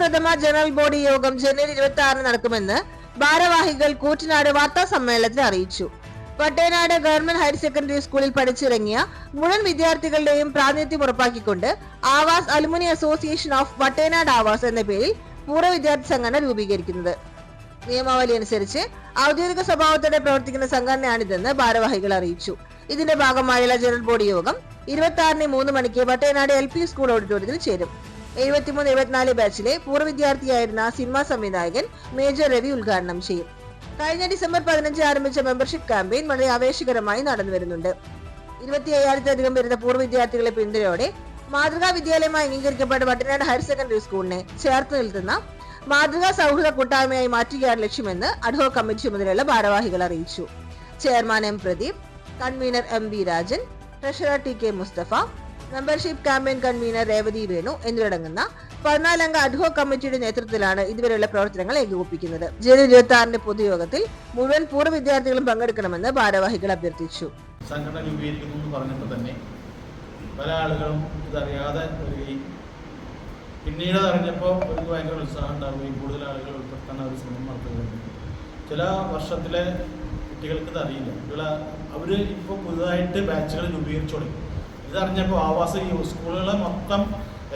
പ്രഥമ general body യോഗം ജനുവരി ഇരുപത്തി ആറിന് നടക്കുമെന്ന് ഭാരവാഹികൾ കൂറ്റനാട് വാർത്താ സമ്മേളനത്തിൽ അറിയിച്ചു. വട്ടേനാട് ഗവൺമെന്റ് ഹയർ സെക്കൻഡറി സ്കൂളിൽ പഠിച്ചിറങ്ങിയ മുഴുവൻ വിദ്യാർത്ഥികളുടെയും പ്രാതിനിധ്യം ഉറപ്പാക്കിക്കൊണ്ട് Aawaz alumni association of Vattenad Aawaz എന്ന പേരിൽ പൂർവ വിദ്യാർത്ഥി സംഘടന രൂപീകരിക്കുന്നത്. നിയമാവലി അനുസരിച്ച് ഔദ്യോഗിക സ്വഭാവത്തോടെ പ്രവർത്തിക്കുന്ന സംഘടനയാണിതെന്ന് ഭാരവാഹികൾ അറിയിച്ചു. ഇതിന്റെ ഭാഗമായുള്ള ജനറൽ ബോഡി യോഗം ഇരുപത്തി ആറിന് മൂന്ന് മണിക്ക് വട്ടേനാട് എൽ പി സ്കൂൾ ഓഡിറ്റോറിയത്തിൽ ചേരും. എഴുപത്തിമൂന്ന് എഴുപത്തിനാല് ബാച്ചിലെ പൂർവ വിദ്യാർത്ഥിയായിരുന്ന സിനിമാ സംവിധായകൻ മേജർ രവി ഉദ്ഘാടനം ചെയ്യും. കഴിഞ്ഞ ഡിസംബർ പതിനഞ്ച് ആരംഭിച്ച മെമ്പർഷിപ്പ് ക്യാമ്പയിൻ വളരെ ആവേശകരമായി നടന്നു വരുന്നുണ്ട്. ഇരുപത്തി അയ്യായിരത്തിലധികം വരുന്ന പൂർവ വിദ്യാർത്ഥികളെ പിന്തുണയോടെ മാതൃകാ വിദ്യാലയമായി അംഗീകരിക്കപ്പെട്ട വട്ടനാട് ഹയർ സെക്കൻഡറി സ്കൂളിനെ ചേർത്ത് നിൽക്കുന്ന മാതൃകാ സൗഹൃദ കൂട്ടായ്മയായി മാറ്റുകയാണ് ലക്ഷ്യമെന്ന് അഡ്ഹോ കമ്മിറ്റി ചുമതലയുള്ള ഭാരവാഹികൾ അറിയിച്ചു. Chairman M Pradeep convener M V Rajan treasurer T K Musthafa membership campaign convener Revathi Venu എന്നിവരടങ്ങുന്ന പതിനാലംഗ അഡ്ഹോ കമ്മിറ്റിയുടെ നേതൃത്വത്തിലാണ് ഇതുവരെയുള്ള പ്രവർത്തനങ്ങൾ ഏകോപിപ്പിക്കുന്നത്. ജനുവരി ഇരുപത്തി ആറിന്റെ പൊതുയോഗത്തിൽ മുഴുവൻ പൂർവ വിദ്യാർത്ഥികളും പങ്കെടുക്കണമെന്ന് ഭാരവാഹികൾ അഭ്യർത്ഥിച്ചു. സംഘടന രൂപീകരിക്കുന്നു എന്ന് പറഞ്ഞപ്പോൾ തന്നെ പല ആളുകളും ഇതറിയാതെ വരികയും പിന്നീട് അറിഞ്ഞപ്പോൾ അവർക്ക് ഭയങ്കര ഉത്സാഹം ഉണ്ടാവുകയും കൂടുതൽ ആളുകൾ ഉൾപ്പെടുത്താൻ അവർ ശ്രമം നടത്തുകയും ചില വർഷത്തിലെ കുട്ടികൾക്ക് ഇത് അറിയില്ല. കുട്ടികൾ അവർ ഇപ്പോൾ പുതുതായിട്ട് ബാച്ചുകൾ രൂപീകരിച്ചു തുടങ്ങി. ഇതറിഞ്ഞപ്പോൾ ആവാസ സ്കൂളുകളെ മൊത്തം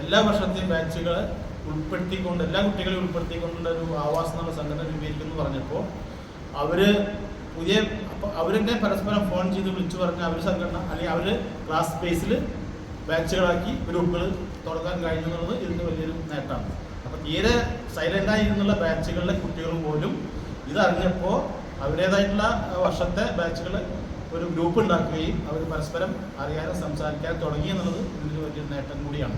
എല്ലാ വർഷത്തെയും ബാച്ചുകൾ ഉൾപ്പെടുത്തിക്കൊണ്ട് എല്ലാ കുട്ടികളെയും ഉൾപ്പെടുത്തിക്കൊണ്ടുള്ള ഒരു ആവാസ് എന്നുള്ള സംഘടന രൂപീകരിക്കുന്നു പറഞ്ഞപ്പോൾ അവർ പുതിയ അപ്പോൾ അവരെന്നെ പരസ്പരം ഫോൺ ചെയ്ത് വിളിച്ചു പറഞ്ഞ അവർ സംഘടന അല്ലെങ്കിൽ അവർ ക്ലാസ് സ്പേസിൽ ബാച്ചുകളാക്കി ഗ്രൂപ്പുകൾ തുടങ്ങാൻ കഴിഞ്ഞു എന്നുള്ളത് ഇതിന്റെ വലിയൊരു നേട്ടമാണ്. അപ്പോൾ തീരെ സൈലന്റായിരുന്നുള്ള ബാച്ചുകളിലെ കുട്ടികൾ പോലും ഇതറിഞ്ഞപ്പോൾ അവരുടേതായിട്ടുള്ള വർഷത്തെ ബാച്ചുകൾ ഒരു ഗ്രൂപ്പ് ഉണ്ടാക്കുകയും അവർ പരസ്പരം അറിയാനും സംസാരിക്കാൻ തുടങ്ങി എന്നുള്ളത് ഇതിന്റെ വലിയൊരു നേട്ടം കൂടിയാണ്.